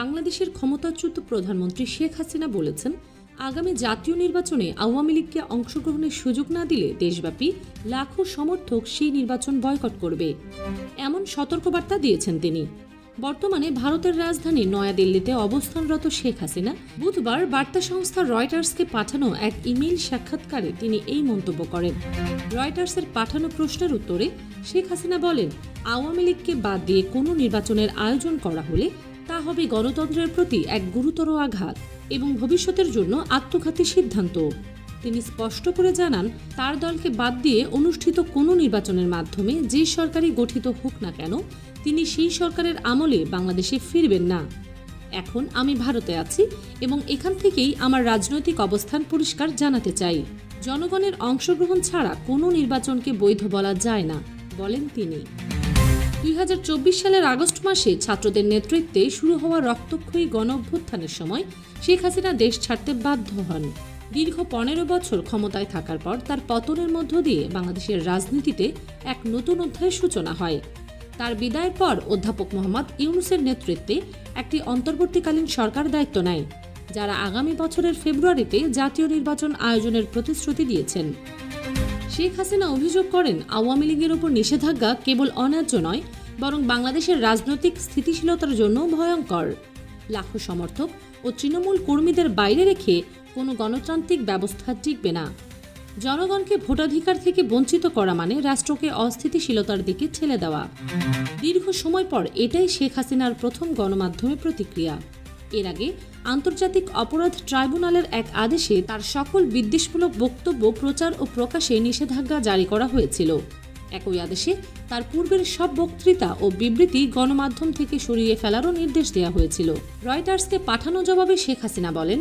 বাংলাদেশের ক্ষমতাচ্যুত প্রধানমন্ত্রী শেখ হাসিনা বলেছেন, আগামী জাতীয় নির্বাচনে আওয়ামী লীগকে অংশগ্রহণের সুযোগ না দিলে দেশব্যাপী লাখো সমর্থক সেই নির্বাচন বয়কট করবে। এমন সতর্কবার্তা দিয়েছেন তিনি। বর্তমানে ভারতের রাজধানী নয়াদিল্লিতে অবস্থানরত শেখ হাসিনা বুধবার বার্তা সংস্থা রয়টার্সকে পাঠানো এক ইমেইল সাক্ষাৎকারে তিনি এই মন্তব্য করেন। রয়টার্সের পাঠানো প্রশ্নের উত্তরে শেখ হাসিনা বলেন, আওয়ামী লীগকে বাদ দিয়ে কোনো নির্বাচনের আয়োজন করা হলে তা হবে গণতন্ত্রের প্রতি এক গুরুতর আঘাত এবং ভবিষ্যতের জন্য আত্মঘাতী সিদ্ধান্ত। তিনি স্পষ্ট করে জানান, তার দলকে বাদ দিয়ে অনুষ্ঠিত কোনো নির্বাচনের মাধ্যমে যে সরকারই গঠিত হোক না কেন, তিনি সেই সরকারের আমলে বাংলাদেশে ফিরবেন না। এখন আমি ভারতে আছি এবং এখান থেকেই আমার রাজনৈতিক অবস্থান পরিষ্কার জানাতে চাই। জনগণের অংশগ্রহণ ছাড়া কোনো নির্বাচনকে বৈধ বলা যায় না, বলেন তিনি। দুই হাজার চব্বিশ সালের আগস্ট মাসে ছাত্রদের নেতৃত্বে শুরু হওয়া রক্তক্ষয়ী গণ অভ্যুত্থানের সময় শেখ হাসিনা দেশ ছাড়তে বাধ্য হন। দীর্ঘ পনেরো বছর ক্ষমতায় থাকার পর তার পতনের মধ্য দিয়ে বাংলাদেশের রাজনীতিতে এক নতুন অধ্যায়ের সূচনা হয়। তার বিদায়ের পর অধ্যাপক মোহাম্মদ ইউনুসের নেতৃত্বে একটি অন্তর্বর্তীকালীন সরকার দায়িত্ব নেয়, যারা আগামী বছরের ফেব্রুয়ারিতে জাতীয় নির্বাচন আয়োজনের প্রতিশ্রুতি দিয়েছেন। শেখ হাসিনা অভিযোগ করেন, আওয়ামী লীগের উপর নিষেধাজ্ঞা কেবল অন্যায্য নয় বরং বাংলাদেশের রাজনৈতিক স্থিতিশীলতার জন্য ভয়ঙ্কর। লাখো সমর্থক ও তৃণমূল কর্মীদের বাইরে রেখে কোনো গণতান্ত্রিক ব্যবস্থা টিকবে না। জনগণকে ভোটাধিকার থেকে বঞ্চিত করা মানে রাষ্ট্রকে অস্থিতিশীলতার দিকে ঠেলে দেওয়া। দীর্ঘ সময় পর এটাই শেখ হাসিনার প্রথম গণমাধ্যমে প্রতিক্রিয়া। এর আগে আন্তর্জাতিক অপরাধ ট্রাইব্যুনালের এক আদেশে তার সকল বিদ্বেষমূলক বক্তব্য প্রচার ও প্রকাশে নিষেধাজ্ঞা জারি করা হয়েছিল। একই আদেশে তার পূর্বের সব বক্তৃতা ও বিবৃতি গণমাধ্যম থেকে সরিয়ে ফেলারও নির্দেশ দেওয়া হয়েছিল। রয়টার্সকে পাঠানো জবাবে শেখ হাসিনা বলেন,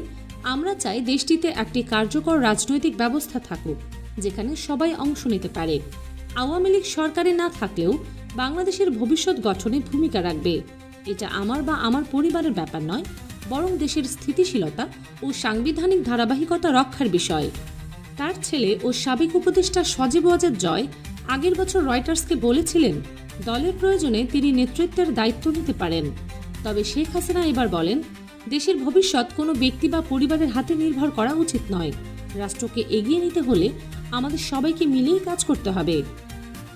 আমরা চাই দেশটিতে একটি কার্যকর রাজনৈতিক ব্যবস্থা থাকুক, যেখানে সবাই অংশ নিতে পারে। আওয়ামী লীগ সরকারে না থাকলেও বাংলাদেশের ভবিষ্যৎ গঠনে ভূমিকা রাখবে। এটা আমার বা আমার পরিবারের ব্যাপার নয়, বরং দেশের স্থিতিশীলতা ও সাংবিধানিক ধারাবাহিকতা রক্ষার বিষয়। তার ছেলে ও সাবেক উপদেষ্টা সজীব ওয়াজেদ জয় আগের বছর রয়টার্সকে বলেছিলেন, দলের প্রয়োজনে তিনি নেতৃত্বের দায়িত্ব নিতে পারেন। তবে শেখ হাসিনা এবার বলেন, দেশের ভবিষ্যৎ কোনো ব্যক্তি বা পরিবারের হাতে নির্ভর করা উচিত নয়। রাষ্ট্রকে এগিয়ে নিতে হলে আমাদের সবাইকে মিলেই কাজ করতে হবে।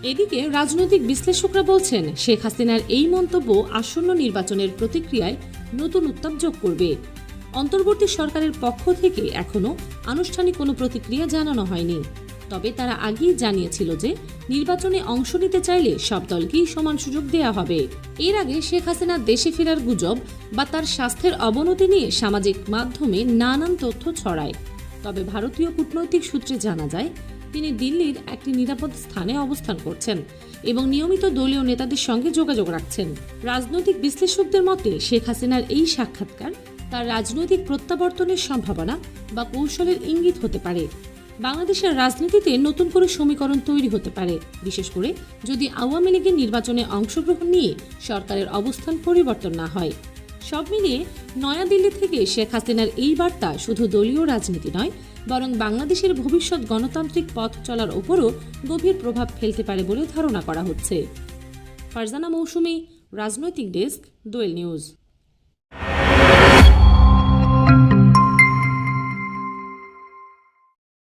এদিকে রাজনৈতিক বিশ্লেষকরা বলছেন, শেখ হাসিনার এই মন্তব্য আসন্ন নির্বাচনের প্রতিক্রিয়ায় নতুন উত্তাপ যোগ করবে। অন্তর্বর্তী সরকারের পক্ষ থেকে এখনও আনুষ্ঠানিক কোনো প্রতিক্রিয়া জানানো হয়নি। তবে তারা আগেই জানিয়েছিল যে নির্বাচনে অংশ নিতে চাইলে সব দলকেই সমান সুযোগ দেওয়া হবে। এর আগে শেখ হাসিনার দেশে ফেরার গুজব বা তার স্বাস্থ্যের অবনতি নিয়ে সামাজিক মাধ্যমে নানান তথ্য ছড়ায়। তবে ভারতীয় কূটনৈতিক সূত্রে জানা যায়, তিনি দিল্লির একটি নিরাপদ স্থানে অবস্থান করছেন এবং নিয়মিত দলীয় নেতাদের সঙ্গে যোগাযোগ রাখছেন। রাজনৈতিক বিশ্লেষকদের মতে, শেখ হাসিনার এই সাক্ষাৎকার তার রাজনৈতিক প্রত্যাবর্তনের সম্ভাবনা বা কৌশলের ইঙ্গিত হতে পারে। বাংলাদেশের রাজনীতিতে নতুন করে সমীকরণ তৈরি হতে পারে। বিশেষ করে যদি আওয়ামী লীগের নির্বাচনে অংশগ্রহণ নিয়ে সরকারের অবস্থান পরিবর্তন না হয়। সব মিলিয়ে নয়াদিল্লি থেকে শেখ হাসিনার এই বার্তা শুধু দলীয় রাজনীতি নয়, বরং বাংলাদেশের ভবিষ্যৎ গণতান্ত্রিক পথ চলার ওপরও গভীর প্রভাব ফেলতে পারে বলে ধারণা করা হচ্ছে। ফারজানা মৌসুমী, রাজনৈতিক ডেস্ক, দোয়েল নিউজ।